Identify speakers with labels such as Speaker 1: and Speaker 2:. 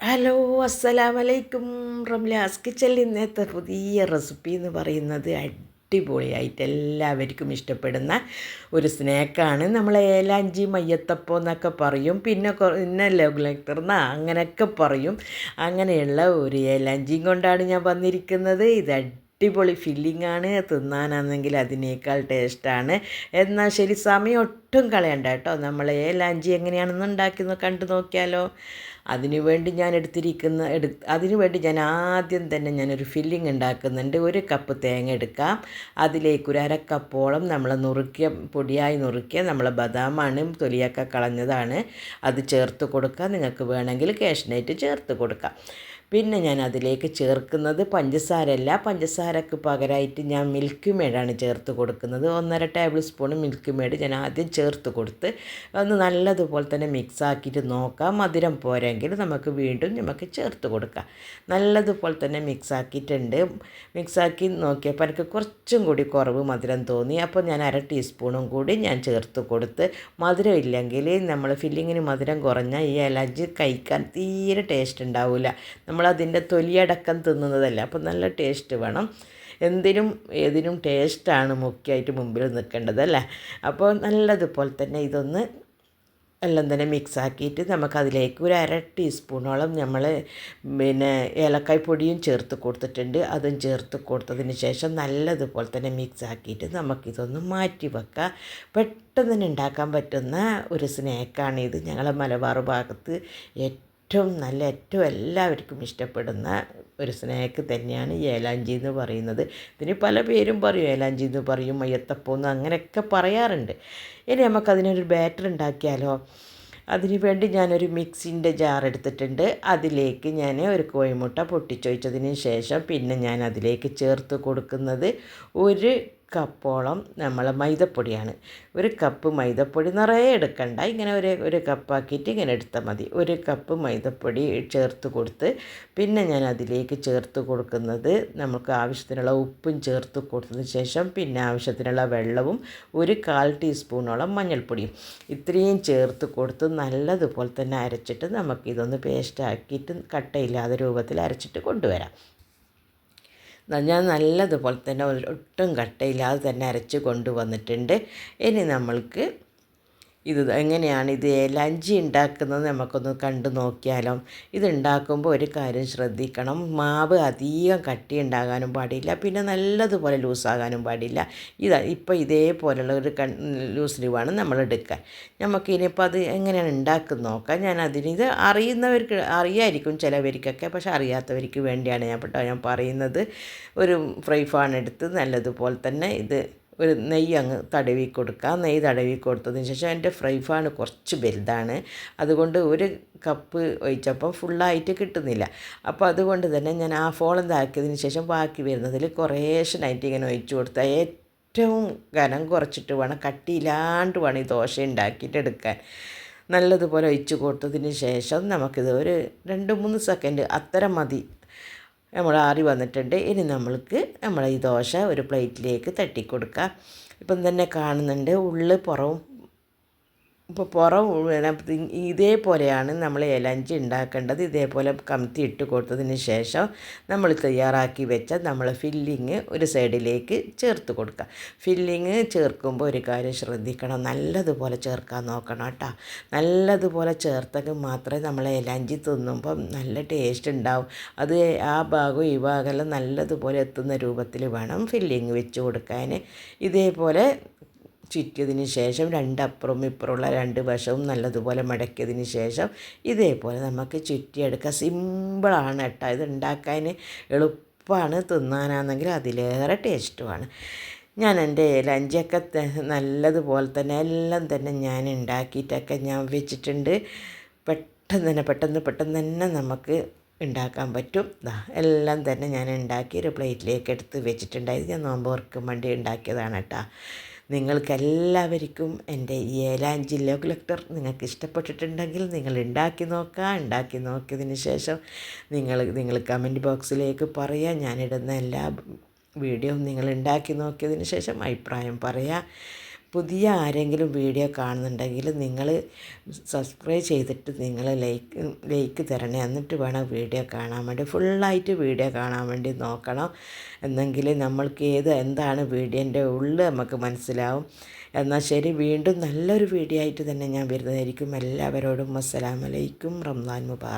Speaker 1: Hello അസ്സലാമലൈക്കും. റംലാസ് കിച്ചണിൽ ഇന്നത്തെ പുതിയ റെസിപ്പി എന്ന് പറയുന്നത് അടിപൊളിയായിട്ട് എല്ലാവർക്കും ഇഷ്ടപ്പെടുന്ന ഒരു സ്നാക്കാണ്. നമ്മൾ ഏലാഞ്ചി മയ്യത്തപ്പം എന്നൊക്കെ പറയും. പിന്നെ പിന്നെ ലഘുലക്തർന്ന അങ്ങനെയൊക്കെ പറയും. അങ്ങനെയുള്ള ഒരു ഏലാഞ്ചിയും കൊണ്ടാണ് ഞാൻ വന്നിരിക്കുന്നത്. ഇത് അടിപൊളി ഫില്ലിംഗ് ആണ് തിന്നാനാണെങ്കിൽ അതിനേക്കാൾ ടേസ്റ്റാണ്. എന്നാൽ ശരി സമയം ഒട്ടും കളയണ്ട കേട്ടോ. നമ്മൾ ഏ ലാഞ്ചി എങ്ങനെയാണെന്ന് ഉണ്ടാക്കി കണ്ടു നോക്കിയാലോ. അതിനുവേണ്ടി ഞാൻ എടുത്തിരിക്കുന്ന എടു അതിനുവേണ്ടി ഞാൻ ആദ്യം തന്നെ ഞാനൊരു ഫില്ലിംഗ് ഉണ്ടാക്കുന്നുണ്ട്. ഒരു കപ്പ് തേങ്ങ എടുക്കാം. അതിലേക്ക് ഒരു അരക്കപ്പോളം നമ്മൾ നുറുക്കിയ പൊടിയായി നുറുക്കിയ നമ്മൾ ബദാമാണ് തൊലിയൊക്കെ കളഞ്ഞതാണ്. അത് ചേർത്ത് കൊടുക്കാം. നിങ്ങൾക്ക് വേണമെങ്കിൽ കാഷ്നൈറ്റ് ചേർത്ത് കൊടുക്കാം. പിന്നെ ഞാൻ അതിലേക്ക് ചേർക്കുന്നത് പഞ്ചസാരയല്ല. പഞ്ചസാരക്ക് പകരമായിട്ട് ഞാൻ മിൽക്ക് മേഡാണ് ചേർത്ത് കൊടുക്കുന്നത്. ഒന്നര ടേബിൾ സ്പൂൺ മിൽക്ക് മേഡ് ഞാൻ ആദ്യം ചേർത്ത് കൊടുത്ത് ഒന്ന് നല്ലതുപോലെ തന്നെ മിക്സ് ആക്കിയിട്ട് നോക്കാം. മധുരം പോരെങ്കിൽ നമുക്ക് വീണ്ടും നമുക്ക് ചേർത്ത് കൊടുക്കാം. നല്ലതുപോലെ തന്നെ മിക്സ് ആക്കിയിട്ടുണ്ട്. മിക്സ് ആക്കി നോക്കിയപ്പോൾ എനിക്ക് കുറച്ചും കൂടി കുറവ് മധുരം തോന്നി. അപ്പോൾ ഞാൻ അര ടീസ്പൂണും കൂടി ഞാൻ ചേർത്ത് കൊടുത്ത് മധുരം ഇല്ലെങ്കിൽ നമ്മൾ ഫില്ലിങ്ങിന് മധുരം കുറഞ്ഞാൽ ഈ ഇലഞ്ചി കഴിക്കാൻ തീരെ ടേസ്റ്റ് ഉണ്ടാവില്ല നമ്മളതിന്റെ തൊലിയടക്കം തിന്നുന്നതല്ല. അപ്പോൾ നല്ല ടേസ്റ്റ് വേണം. എന്തിനും ഏതിനും ടേസ്റ്റാണ് മുഖ്യമായിട്ട് മുമ്പിൽ നിൽക്കേണ്ടത് അല്ലേ? അപ്പോൾ നല്ലതുപോലെ തന്നെ ഇതൊന്ന് എല്ലാം തന്നെ മിക്സ് ആക്കിയിട്ട് നമുക്കതിലേക്ക് ഒരു അര ടീസ്പൂണോളം നമ്മൾ പിന്നെ ഏലക്കായ് പൊടിയും ചേർത്ത് കൊടുത്തിട്ടുണ്ട്. അതും ചേർത്ത് കൊടുത്തതിന് ശേഷം നല്ലതുപോലെ തന്നെ മിക്സ് ആക്കിയിട്ട് നമുക്കിതൊന്ന് മാറ്റി വെക്കാം. പെട്ടെന്ന് തന്നെ ഉണ്ടാക്കാൻ പറ്റുന്ന ഒരു സ്നാക്കാണിത് ഞങ്ങളെ മലബാർ ഭാഗത്ത് ഏറ്റവും ഏറ്റവും നല്ല ഏറ്റവും എല്ലാവർക്കും ഇഷ്ടപ്പെടുന്ന ഒരു സ്നാക്ക് തന്നെയാണ് ഏലാഞ്ചി എന്ന് പറയുന്നത്. ഇതിന് പല പേരും പറയും ഏലാഞ്ചി എന്ന് പറയും മയ്യത്തപ്പം അങ്ങനെയൊക്കെ പറയാറുണ്ട്. ഇനി നമുക്കതിനൊരു ബാറ്റർ ഉണ്ടാക്കിയാലോ? അതിന് വേണ്ടി ഞാനൊരു മിക്സിന്റെ ജാർ എടുത്തിട്ടുണ്ട്. അതിലേക്ക് ഞാൻ ഒരു കോഴിമുട്ട പൊട്ടിച്ചൊഴിച്ചതിന് ശേഷം പിന്നെ ഞാൻ അതിലേക്ക് ചേർത്ത് കൊടുക്കുന്നത് ഒരു കപ്പോളം നമ്മൾ മൈദപ്പൊടിയാണ്. ഒരു കപ്പ് മൈദപ്പൊടി നിറയെ എടുക്കണ്ട. ഇങ്ങനെ ഒരു ഒരു കപ്പാക്കിയിട്ട് ഇങ്ങനെ എടുത്താൽ മതി. ഒരു കപ്പ് മൈദപ്പൊടി ചേർത്ത് കൊടുത്ത് പിന്നെ ഞാൻ അതിലേക്ക് ചേർത്ത് കൊടുക്കുന്നത് നമുക്ക് ആവശ്യത്തിനുള്ള ഉപ്പും ചേർത്ത് കൊടുത്തതിന് ശേഷം പിന്നെ ആവശ്യത്തിനുള്ള വെള്ളവും ഒരു കാൽ ടീസ്പൂണോളം മഞ്ഞൾപ്പൊടിയും. ഇത്രയും ചേർത്ത് കൊടുത്ത് നല്ലതുപോലെ തന്നെ അരച്ചിട്ട് നമുക്കിതൊന്ന് പേസ്റ്റാക്കിയിട്ട് കട്ടയില്ലാത്ത രൂപത്തിൽ അരച്ചിട്ട് കൊണ്ടുവരാം. ഞാൻ നല്ലതുപോലെ തന്നെ ഒട്ടും കട്ടയില്ലാതെ തന്നെ അരച്ച് കൊണ്ടുവന്നിട്ടുണ്ട്. ഇനി നമ്മൾക്ക് ഇത് എങ്ങനെയാണ് ഇത് ലഞ്ചി ഉണ്ടാക്കുന്നത് നമുക്കൊന്ന് കണ്ടു നോക്കിയാലോ. ഇതുണ്ടാക്കുമ്പോൾ ഒരു കാര്യം ശ്രദ്ധിക്കണം. മാവ് അധികം കട്ടി ഉണ്ടാകാനും പാടില്ല. പിന്നെ നല്ലതുപോലെ ലൂസാകാനും പാടില്ല. ഇതാ ഇപ്പോൾ ഇതേപോലെയുള്ള ഒരു കൺ ലൂസിൽ വേണം നമ്മൾ എടുക്കാൻ നമുക്ക് ഇനിയിപ്പോൾ അത് എങ്ങനെയാണ് ഉണ്ടാക്കുന്നത് നോക്കാം. ഞാൻ അതിന് ഇത് അറിയുന്നവർക്ക് അറിയായിരിക്കും ചിലവർക്കൊക്കെ. പക്ഷെ അറിയാത്തവർക്ക് വേണ്ടിയാണ് ഞാൻ പെട്ടോ ഞാൻ പറയുന്നത്. ഒരു ഫ്രൈ ഫാൻ എടുത്ത് നല്ലതുപോലെ തന്നെ ഇത് ഒരു നെയ്യ് അങ്ങ് തടവി കൊടുക്കുക. നെയ്യ് തടവി കൊടുത്തതിന് ശേഷം എന്റെ ഫ്രൈ ഫാൻ കുറച്ച് വലുതാണ്. അതുകൊണ്ട് ഒരു കപ്പ് ഒഴിച്ചപ്പം ഫുള്ളായിട്ട് കിട്ടുന്നില്ല. അപ്പോൾ അതുകൊണ്ട് തന്നെ ഞാൻ ആ ഫോളം താക്കിയതിന് ശേഷം ബാക്കി വരുന്നതിൽ കുറേശ്ശനായിട്ട് ഇങ്ങനെ ഒഴിച്ചു കൊടുത്ത. ഏറ്റവും ഘനം കുറച്ചിട്ട് വേണം കട്ടിയില്ലാണ്ട് വേണം ഈ ദോശ ഉണ്ടാക്കിയിട്ട് എടുക്കാൻ. നല്ലതുപോലെ ഒഴിച്ചു കൊടുത്തതിന് ശേഷം നമുക്കിത് ഒരു രണ്ട് മൂന്ന് സെക്കൻഡ് അത്തരം മതി. നമ്മൾ ആറി വന്നിട്ടുണ്ട്. ഇനി നമ്മൾക്ക് നമ്മൾ ഈ ദോശ ഒരു പ്ലേറ്റിലേക്ക് തട്ടിക്കൊടുക്കുക ഇപ്പം തന്നെ കാണുന്നുണ്ട് ഉള്ളു പുറവും ഇപ്പോൾ പുറം ഇതേപോലെയാണ് നമ്മൾ ഇലഞ്ചി ഉണ്ടാക്കേണ്ടത്. ഇതേപോലെ കമത്തി ഇട്ട് കൊടുത്തതിന് ശേഷം നമ്മൾ തയ്യാറാക്കി വെച്ച നമ്മൾ ഫില്ലിങ് ഒരു സൈഡിലേക്ക് ചേർത്ത് കൊടുക്കുക. ഫില്ലിങ് ചേർക്കുമ്പോൾ ഒരു കാര്യം ശ്രദ്ധിക്കണം. നല്ലതുപോലെ ചേർക്കാൻ നോക്കണം കേട്ടോ. നല്ലതുപോലെ ചേർത്തെങ്കിൽ മാത്രമേ നമ്മൾ ഇലഞ്ചി തിന്നുമ്പം നല്ല ടേസ്റ്റ് ഉണ്ടാവും. അത് ആ ഭാഗവും ഈ ഭാഗമെല്ലാം നല്ലതുപോലെ എത്തുന്ന രൂപത്തിൽ വേണം ഫില്ലിങ് വെച്ച് കൊടുക്കാൻ. ഇതേപോലെ ചുറ്റിയതിന് ശേഷം രണ്ടപ്പുറവും ഇപ്പുറമുള്ള രണ്ട് വശവും നല്ലതുപോലെ മടക്കിയതിന് ശേഷം ഇതേപോലെ നമുക്ക് ചുറ്റിയെടുക്കുക സിമ്പിളാണ് കേട്ടോ. ഇത് ഉണ്ടാക്കാൻ എളുപ്പമാണ് തിന്നാനാണെങ്കിൽ അതിലേറെ ടേസ്റ്റുമാണ്. ഞാൻ എന്റെ ലഞ്ചൊക്കെ നല്ലതുപോലെ തന്നെ എല്ലാം തന്നെ ഞാൻ ഉണ്ടാക്കിയിട്ടൊക്കെ ഞാൻ വെച്ചിട്ടുണ്ട്. പെട്ടെന്ന് തന്നെ പെട്ടെന്ന് പെട്ടെന്ന് തന്നെ നമുക്ക് ഉണ്ടാക്കാൻ പറ്റും. എല്ലാം തന്നെ ഞാൻ ഉണ്ടാക്കി ഒരു പ്ലേറ്റിലേക്ക് എടുത്ത് വെച്ചിട്ടുണ്ടായത് ഞാൻ നോമ്പ് ഓർക്കും വേണ്ടി ഉണ്ടാക്കിയതാണ് കേട്ടോ. നിങ്ങൾക്കെല്ലാവർക്കും എന്റെ ഈ ജില്ല കളക്ടർ നിങ്ങൾക്ക് ഇഷ്ടപ്പെട്ടിട്ടുണ്ടെങ്കിൽ നിങ്ങൾ ഉണ്ടാക്കി നോക്കുക. ഉണ്ടാക്കി നോക്കിയതിന് ശേഷം നിങ്ങൾ നിങ്ങൾ കമന്റ് ബോക്സിലേക്ക് പറയുക. ഞാനിടുന്ന എല്ലാ വീഡിയോയും നിങ്ങൾ ഉണ്ടാക്കി നോക്കിയതിന് ശേഷം അഭിപ്രായം പറയുക. പുതിയ ആരെങ്കിലും വീഡിയോ കാണുന്നുണ്ടെങ്കിൽ നിങ്ങൾ സബ്സ്ക്രൈബ് ചെയ്തിട്ട് നിങ്ങൾ ലൈക്ക് ലൈക്ക് തരണേ. എന്നിട്ട് വേണം വീഡിയോ കാണാൻ വേണ്ടി. ഫുള്ളായിട്ട് വീഡിയോ കാണാൻ വേണ്ടി നോക്കണം. എന്നെങ്കിൽ നമ്മൾക്ക് ഏത് എന്താണ് വീഡിയോന്റെ ഉള്ളിൽ നമുക്ക് മനസ്സിലാവും. എന്നാൽ ശരി വീണ്ടും നല്ലൊരു വീഡിയോ ആയിട്ട് തന്നെ ഞാൻ വരുന്നതായിരിക്കും. എല്ലാവരോടും അസ്സലാമലൈക്കും റംസാൻ മുബാറക്.